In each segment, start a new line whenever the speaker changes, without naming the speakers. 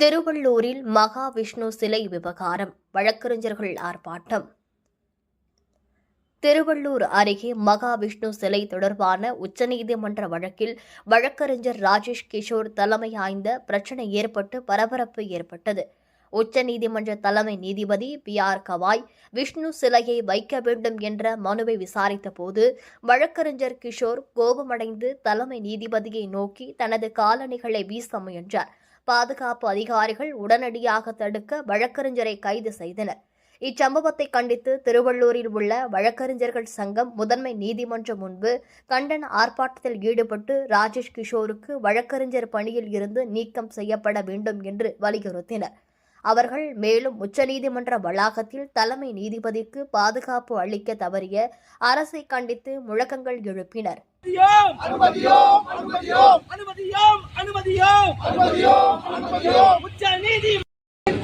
திருவள்ளூரில் மகாவிஷ்ணு சிலை விவகாரம் வழக்கறிஞர்கள் ஆர்ப்பாட்டம். திருவள்ளூர் அருகே மகாவிஷ்ணு சிலை தொடர்பான உச்சநீதிமன்ற வழக்கில் வழக்கறிஞர் ராஜேஷ் கிஷோர் தலைமை ஆய்ந்த பிரச்சினை ஏற்பட்டு பரபரப்பு ஏற்பட்டது. உச்சநீதிமன்ற தலைமை நீதிபதி பி. ஆர். கவாய் விஷ்ணு சிலையை வைக்க வேண்டும் என்ற மனுவை விசாரித்த போது வழக்கறிஞர் கிஷோர் கோபமடைந்து தலைமை நீதிபதியை நோக்கி தனது காலணிகளை வீச முயன்றார். பாதுகாப்பு அதிகாரிகள் உடனடியாக தடுக்க வழக்கறிஞரை கைது செய்தனர். இச்சம்பவத்தை கண்டித்து திருவள்ளூரில் உள்ள வழக்கறிஞர்கள் சங்கம் முதன்மை நீதிமன்றம் முன்பு கண்டன ஆர்ப்பாட்டத்தில் ஈடுபட்டு ராஜேஷ் கிஷோருக்கு வழக்கறிஞர் பணியில் இருந்து நீக்கம் செய்யப்பட வேண்டும் என்று வலியுறுத்தினர். அவர்கள் மேலும் உச்சநீதிமன்ற வளாகத்தில் தலைமை நீதிபதிக்கு பாதுகாப்பு அளிக்க தவறிய அரசை கண்டித்து முழக்கங்கள் எழுப்பினர்.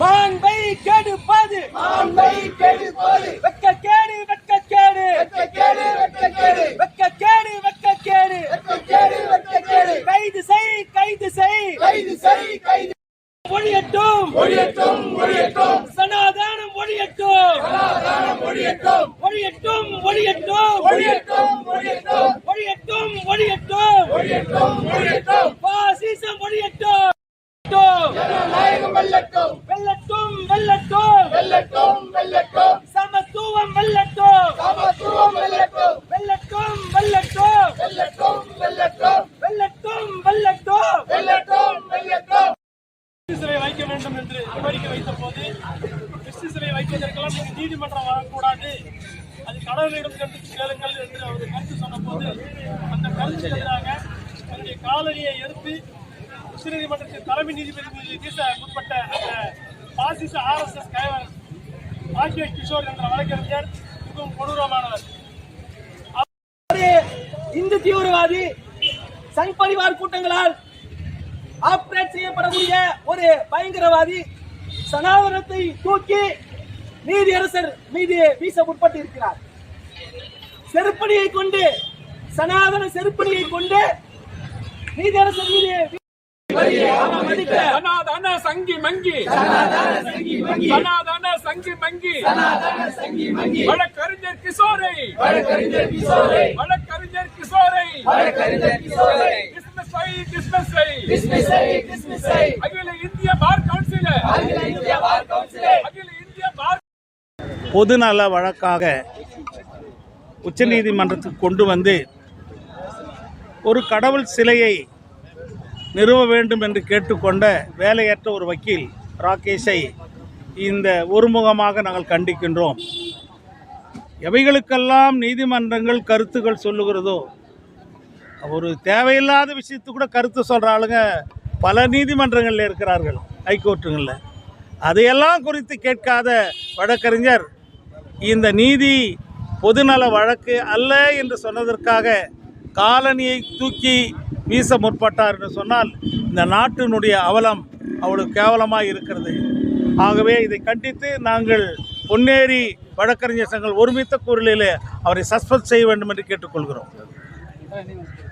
மாண்பை கெடுப்பது மாண்பை கெடுப்பது. வெட்கக்கேடு வெட்கக்கேடு வெட்கக்கேடு. ஒழியட்டும். ஒழியட்டும் ஒழியட்டும். சனாதானம் ஒழியட்டும். சனாதானம் ஒழியட்டும். ஒழியட்டும் ஒழியட்டும். ஒழியட்டும் ஒழியட்டும். ஒழியட்டும் ஒழியட்டும். ஒழியட்டும் ஒழியட்டும். பாசிசம் ஒழியட்டும். ஜனநாயகம் வெல்லட்டும். வெல்லட்டும் வெல்லட்டும். வெல்லட்டும் வெல்லட்டும். சமத்துவம் வெல்லட்டும். சமத்துவம் வெல்லட்டும். வெல்லட்டும் வெல்லட்டும். வெல்லட்டும் வெல்லட்டும். வெல்லட்டும் வெல்லட்டும். வெல்லட்டும் வெல்லட்டும்.
கிறிஸ்து சிலை வைக்க வேண்டும் என்று கோரிக்கை வைத்த போது கிறிஸ்து சிலை வைப்பதற்கெல்லாம் நீங்கள் நீதிமன்றம் வரக்கூடாது. அது கடவுளிடம் கருத்து கேளுங்கள் என்று அவர் கருத்து சொன்னபோது அந்த கருத்துக்கு எதிராக தன்னுடைய காலனியை எடுத்து உச்சநீதிமன்றத்தின் தலைமை நீதிபதி உட்பட்ட வீச முற்பட்ட அந்த பாசிச ஆர்எஸ்எஸ் ராஜேஷ் கிஷோர் என்ற வழக்கறிஞர் மிகவும் கொடூரமானவர்.
இந்து தீவிரவாதி சங் பரிவார் கூட்டங்களால் ஆப்ரேட் செய்யப்படக்கூடிய ஒரு பயங்கரவாதி சனாதனத்தை தூக்கி நீதியரசர் மீது வீச முற்பட்டு இருக்கிறார். செருப்படியை கொண்டு சனாதன செருப்படியை கொண்டு நீதியரசர் மீது வீ- அவன் மதிக்க
சனாதன சங்கி மங்கி. சனாதன சங்கி மங்கி. வழக்கறிஞர் கிஷோரை. வழக்கறிஞர் கிஷோரை. டிஸ்மிஸ் செய் டிஸ்மிஸ் செய் அகில இந்திய பார் கவுன்சில். அகில இந்திய பார்
பொதுநல வழக்காக உச்சநீதிமன்றத்துக்கு கொண்டு வந்து ஒரு கடவுள் சிலையை நிறுவ வேண்டும் என்று கேட்டுக்கொண்ட வேலையற்ற ஒரு வக்கீல் ராகேஷை இந்த ஒருமுகமாக நாங்கள் கண்டிக்கின்றோம். எவைகளுக்கெல்லாம் நீதிமன்றங்கள் கருத்துக்கள் சொல்லுகிறதோ ஒரு தேவையில்லாத விஷயத்துக்கு கூட கருத்து சொல்கிற ஆளுங்க பல நீதிமன்றங்களில் இருக்கிறார்கள் ஹைகோர்ட்டுங்களில் அதையெல்லாம் குறித்து கேட்காத வழக்கறிஞர் இந்த நீதி பொதுநல வழக்கு அல்ல என்று சொன்னதற்காக காலனியை தூக்கி வீச முற்பட்டார் என்று சொன்னால் இந்த நாட்டினுடைய அவலம் அவ்வளவு கேவலமாக இருக்கிறது. ஆகவே இதை கண்டித்து நாங்கள் பொன்னேரி வழக்கறிஞர் சங்கம் ஒருமித்த குரலில் அவரை சஸ்பெண்ட் செய்ய வேண்டும் என்று கேட்டுக்கொள்கிறோம்.